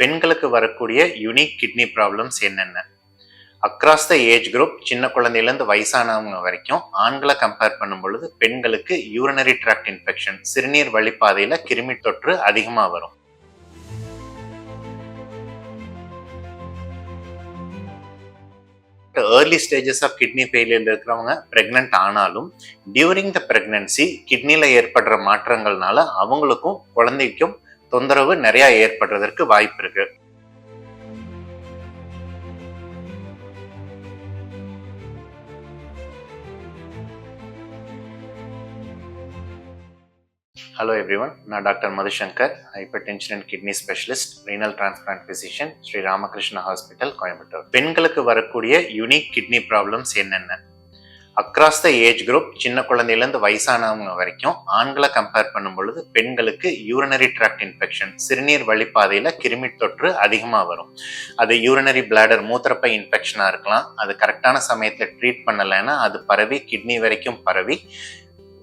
பெண்களுக்கு வரக்கூடிய unique kidney problems என்னென்ன? அக்ராஸ் த ஏஜ் குரூப் சின்ன குழந்தையிலேருந்து வயசானவங்க வரைக்கும் ஆண்களை கம்பேர் பண்ணும் பொழுது பெண்களுக்கு யூரினரி ட்ராக்ட் இன்ஃபெக்ஷன் சிறுநீர் வழிப்பாதையில் கிருமி தொற்று அதிகமாக வரும். Early stages of kidney failure இருக்கிறவங்க ப்ரெக்னென்ட் ஆனாலும் டியூரிங் த ப்ரெக்னன்சி கிட்னியில் ஏற்படுற மாற்றங்கள்னால அவங்களுக்கும் குழந்தைக்கும் தொந்தரவு நிறைய ஏற்படுறதற்கு வாய்ப்பு இருக்கு. ஹலோ எவ்ரிவன் நான் doctor Madhushankar. Hypertension and kidney specialist renal transplant physician Sri Ramakrishna hospital Coimbatore. பெண்களுக்கு வரக்கூடிய யூனிக் கிட்னி ப்ராப்ளம்ஸ் என்னென்ன? அக்ராஸ் த ஏஜ் குரூப் சின்ன குழந்தையிலேருந்து வயசானவங்க வரைக்கும் ஆண்களை கம்பேர் பண்ணும் பொழுது பெண்களுக்கு யூரினரி ட்ராக்ட் இன்ஃபெக்ஷன் சிறுநீர் வழிப்பாதையில் கிருமி தொற்று அதிகமாக வரும். அது யூரினரி பிளாடர் மூத்திரப்பை இன்ஃபெக்ஷனாக இருக்கலாம். அது கரெக்டான சமயத்தில் ட்ரீட் பண்ணலைன்னா அது பரவி கிட்னி வரைக்கும் பரவி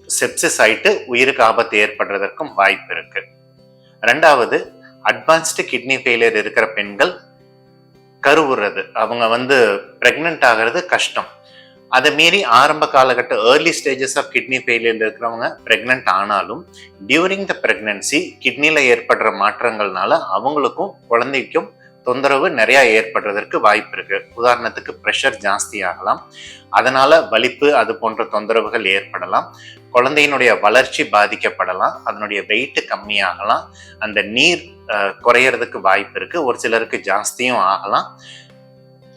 செப்சிஸ் ஆயிட்டு உயிருக்கு ஆபத்து ஏற்படுறதற்கும் வாய்ப்பு இருக்கு. ரெண்டாவது அட்வான்ஸ்டு கிட்னி ஃபெயிலியர் இருக்கிற பெண்கள் கருவுறது. அவங்க வந்து ப்ரெக்னென்ட் ஆகிறது கஷ்டம். அதை மீறி ஆரம்ப காலகட்ட early stages of kidney failure இருக்கிறவங்க ப்ரெக்னென்ட் ஆனாலும் டியூரிங் த ப்ரெக்னன்சி கிட்னியில் ஏற்படுற மாற்றங்கள்னால அவங்களுக்கும் குழந்தைக்கும் தொந்தரவு நிறையா ஏற்படுறதற்கு வாய்ப்பு இருக்கு. உதாரணத்துக்கு ப்ரெஷர் ஜாஸ்தி ஆகலாம் அதனால வலிப்பு அது போன்ற தொந்தரவுகள் ஏற்படலாம். குழந்தையினுடைய வளர்ச்சி பாதிக்கப்படலாம். அதனுடைய வெயிட்டு கம்மியாகலாம். அந்த நீர் குறையறதுக்கு வாய்ப்பு இருக்கு. ஒரு சிலருக்கு ஜாஸ்தியும் ஆகலாம்.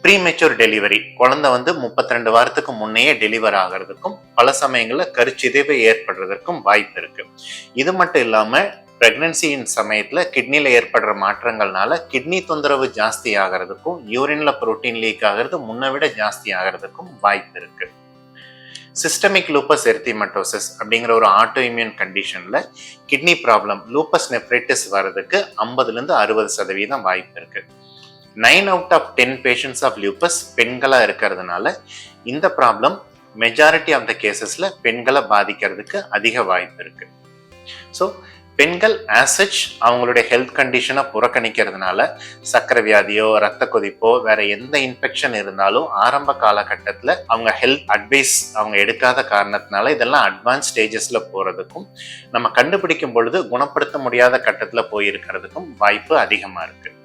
ப்ரீமெச்சூர் டெலிவரி குழந்தை வந்து முப்பத்தி ரெண்டு வாரத்துக்கு முன்னையே டெலிவர் ஆகிறதுக்கும் பல சமயங்களில் கருச்சிதைவு ஏற்படுறதற்கும் வாய்ப்பு இருக்கு. இது மட்டும் இல்லாமல் பிரெக்னன்சியின் சமயத்தில் கிட்னியில் ஏற்படுற மாற்றங்கள்னால கிட்னி தொந்தரவு ஜாஸ்தி ஆகிறதுக்கும் யூரின்ல புரோட்டீன் லீக் ஆகிறது முன்னை விட ஜாஸ்தி ஆகிறதுக்கும் வாய்ப்பு இருக்கு. சிஸ்டமிக் லூப்பஸ் எர்த்திமட்டோசிஸ் அப்படிங்கிற ஒரு ஆட்டோ இம்யூன் கண்டிஷனில் கிட்னி ப்ராப்ளம் லூப்பஸ் நெஃப்ரைட்டிஸ் வர்றதுக்கு ஐம்பதுலேருந்து அறுபது சதவீதம் வாய்ப்பு இருக்குது nine out of ten patients of lupus பெண்களாக இருக்கிறதுனால இந்த ப்ராப்ளம் மெஜாரிட்டி ஆஃப் த கேசஸில் பெண்களை பாதிக்கிறதுக்கு அதிக வாய்ப்பு இருக்கு. ஸோ பெண்கள் ஆசச் அவங்களுடைய ஹெல்த் கண்டிஷனை புறக்கணிக்கிறதுனால சக்கரை வியாதியோ ரத்த கொதிப்போ வேற எந்த இன்ஃபெக்ஷன் இருந்தாலும் ஆரம்ப காலகட்டத்தில் அவங்க ஹெல்த் அட்வைஸ் அவங்க எடுக்காத காரணத்தினால இதெல்லாம் அட்வான்ஸ் ஸ்டேஜஸில் போகிறதுக்கும் நம்ம கண்டுபிடிக்கும் பொழுது குணப்படுத்த முடியாத கட்டத்தில் போயிருக்கிறதுக்கும் வாய்ப்பு அதிகமாக இருக்குது